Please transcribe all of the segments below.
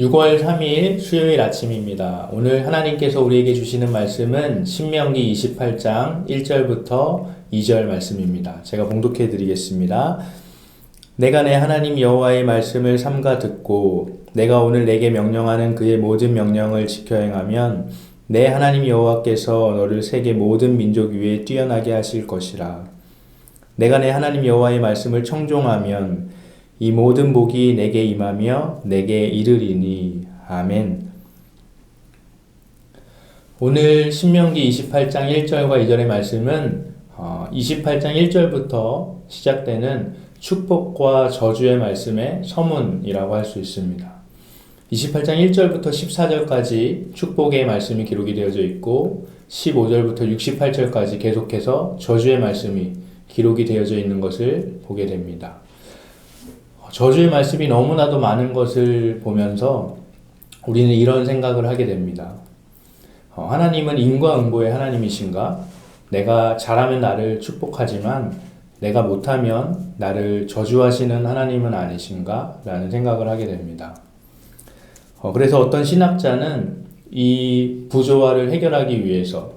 6월 3일 수요일 아침입니다. 오늘 하나님께서 우리에게 주시는 말씀은 신명기 28장 1절부터 2절 말씀입니다. 제가 봉독해 드리겠습니다. 내가 내 하나님 여호와의 말씀을 삼가 듣고 내가 오늘 내게 명령하는 그의 모든 명령을 지켜 행하면 내 하나님 여호와께서 너를 세계 모든 민족 위에 뛰어나게 하실 것이라. 내가 내 하나님 여호와의 말씀을 청종하면 이 모든 복이 내게 임하며 내게 이르리니 아멘. 오늘 신명기 28장 1절과 2절의 말씀은 28장 어, 1절부터 시작되는 축복과 저주의 말씀의 서문이라고 할 수 있습니다. 28장 1절부터 14절까지 축복의 말씀이 기록이 되어져 있고 15절부터 68절까지 계속해서 저주의 말씀이 기록이 되어져 있는 것을 보게 됩니다. 저주의 말씀이 너무나도 많은 것을 보면서 우리는 이런 생각을 하게 됩니다. 어, 하나님은 인과응보의 하나님이신가? 내가 잘하면 나를 축복하지만 내가 못하면 나를 저주하시는 하나님은 아니신가? 라는 생각을 하게 됩니다. 어, 그래서 어떤 신학자는 이 부조화를 해결하기 위해서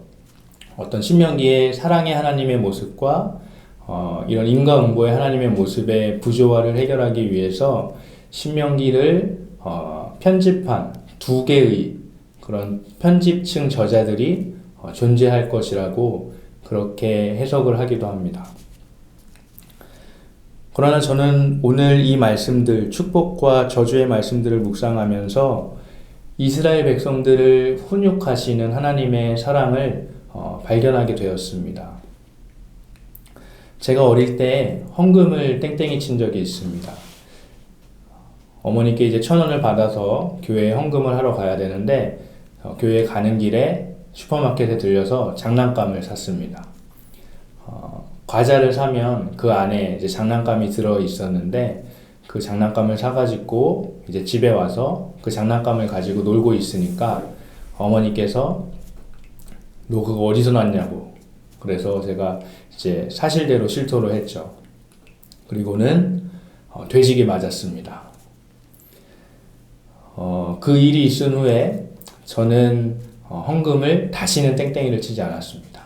어떤 신명기의 사랑의 하나님의 모습과 어, 이런 인과응보의 하나님의 모습의 부조화를 해결하기 위해서 신명기를 어, 편집한 두 개의 그런 편집층 저자들이 어, 존재할 것이라고 그렇게 해석을 하기도 합니다. 그러나 저는 오늘 이 말씀들, 축복과 저주의 말씀들을 묵상하면서 이스라엘 백성들을 훈육하시는 하나님의 사랑을 어, 발견하게 되었습니다. 제가 어릴 때 헌금을 땡땡이 친 적이 있습니다. 어머니께 이제 천 원을 받아서 교회에 헌금을 하러 가야 되는데 어, 교회 가는 길에 슈퍼마켓에 들려서 장난감을 샀습니다. 어, 과자를 사면 그 안에 이제 장난감이 들어 있었는데 그 장난감을 사가지고 이제 집에 와서 그 장난감을 가지고 놀고 있으니까 어머니께서 너 그거 어디서 났냐고 그래서 제가 이제 사실대로 실토를 했죠. 그리고는 어, 돼지기 맞았습니다. 어, 그 일이 있은 후에 저는 어, 헌금을 다시는 땡땡이를 치지 않았습니다.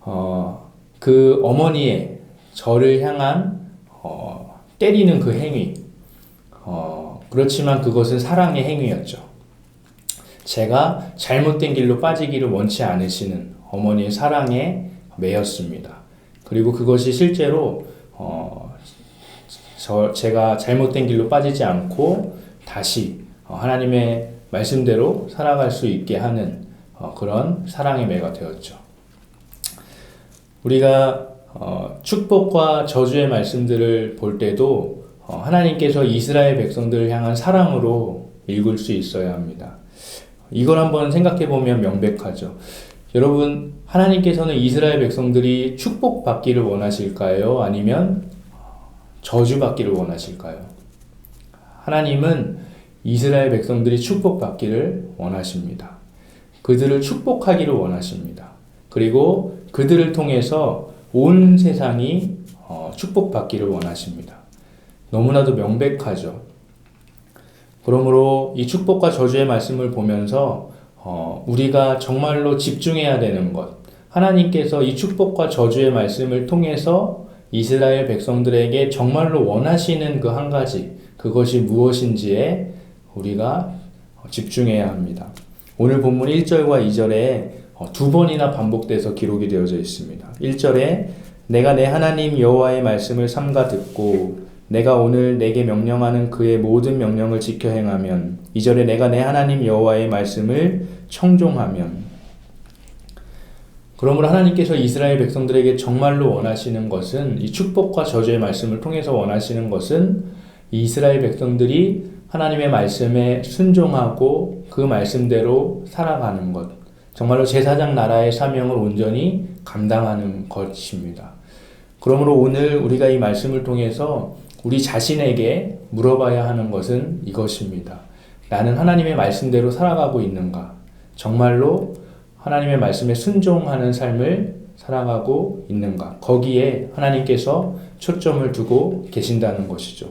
어, 그 어머니의 저를 향한 어, 때리는 그 행위, 어, 그렇지만 그것은 사랑의 행위였죠. 제가 잘못된 길로 빠지기를 원치 않으시는 어머니의 사랑에 매였습니다. 그리고 그것이 실제로 어, 저 제가 잘못된 길로 빠지지 않고 다시 어, 하나님의 말씀대로 살아갈 수 있게 하는 어, 그런 사랑의 매가 되었죠. 우리가 어, 축복과 저주의 말씀들을 볼 때도 어, 하나님께서 이스라엘 백성들을 향한 사랑으로 읽을 수 있어야 합니다. 이걸 한번 생각해 보면 명백하죠. 여러분, 하나님께서는 이스라엘 백성들이 축복받기를 원하실까요? 아니면 저주받기를 원하실까요? 하나님은 이스라엘 백성들이 축복받기를 원하십니다. 그들을 축복하기를 원하십니다. 그리고 그들을 통해서 온 세상이 어, 축복받기를 원하십니다. 너무나도 명백하죠. 그러므로 이 축복과 저주의 말씀을 보면서 어, 우리가 정말로 집중해야 되는 것, 하나님께서 이 축복과 저주의 말씀을 통해서 이스라엘 백성들에게 정말로 원하시는 그 한 가지, 그것이 무엇인지에 우리가 집중해야 합니다. 오늘 본문 1절과 2절에 어, 두 번이나 반복돼서 기록이 되어져 있습니다. 1절에 내가 내 하나님 여호와의 말씀을 삼가 듣고 내가 오늘 내게 명령하는 그의 모든 명령을 지켜 행하면 이절에 내가 내 하나님 여호와의 말씀을 청종하면 그러므로 하나님께서 이스라엘 백성들에게 정말로 원하시는 것은 이 축복과 저주의 말씀을 통해서 원하시는 것은 이스라엘 백성들이 하나님의 말씀에 순종하고 그 말씀대로 살아가는 것. 정말로 제사장 나라의 사명을 온전히 감당하는 것입니다. 그러므로 오늘 우리가 이 말씀을 통해서 우리 자신에게 물어봐야 하는 것은 이것입니다. 나는 하나님의 말씀대로 살아가고 있는가? 정말로 하나님의 말씀에 순종하는 삶을 살아가고 있는가? 거기에 하나님께서 초점을 두고 계신다는 것이죠.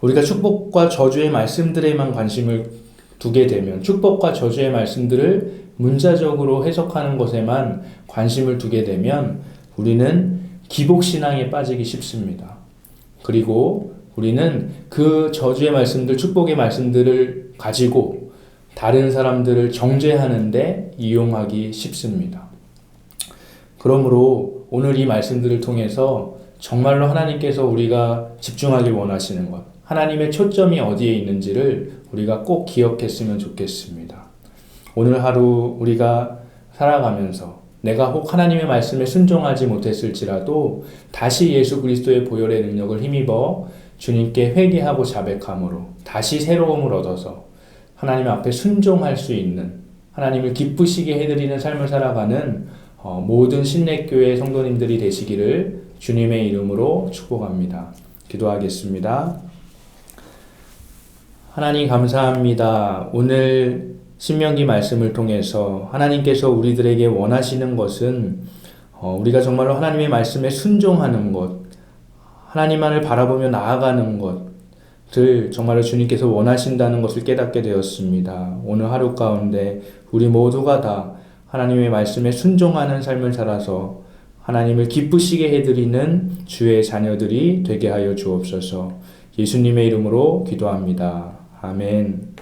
우리가 축복과 저주의 말씀들에만 관심을 두게 되면 축복과 저주의 말씀들을 문자적으로 해석하는 것에만 관심을 두게 되면 우리는 기복신앙에 빠지기 쉽습니다. 그리고 우리는 그 저주의 말씀들, 축복의 말씀들을 가지고 다른 사람들을 정죄하는데 이용하기 쉽습니다. 그러므로 오늘 이 말씀들을 통해서 정말로 하나님께서 우리가 집중하길 원하시는 것, 하나님의 초점이 어디에 있는지를 우리가 꼭 기억했으면 좋겠습니다. 오늘 하루 우리가 살아가면서 내가 혹 하나님의 말씀에 순종하지 못했을지라도 다시 예수 그리스도의 보혈의 능력을 힘입어 주님께 회개하고 자백함으로 다시 새로움을 얻어서 하나님 앞에 순종할 수 있는 하나님을 기쁘시게 해드리는 삶을 살아가는 어, 모든 신내교회 성도님들이 되시기를 주님의 이름으로 축복합니다. 기도하겠습니다. 하나님 감사합니다. 오늘 신명기 말씀을 통해서 하나님께서 우리들에게 원하시는 것은 어, 우리가 정말로 하나님의 말씀에 순종하는 것, 하나님만을 바라보며 나아가는 것을 정말로 주님께서 원하신다는 것을 깨닫게 되었습니다. 오늘 하루 가운데 우리 모두가 다 하나님의 말씀에 순종하는 삶을 살아서 하나님을 기쁘시게 해드리는 주의 자녀들이 되게 하여 주옵소서 예수님의 이름으로 기도합니다. 아멘.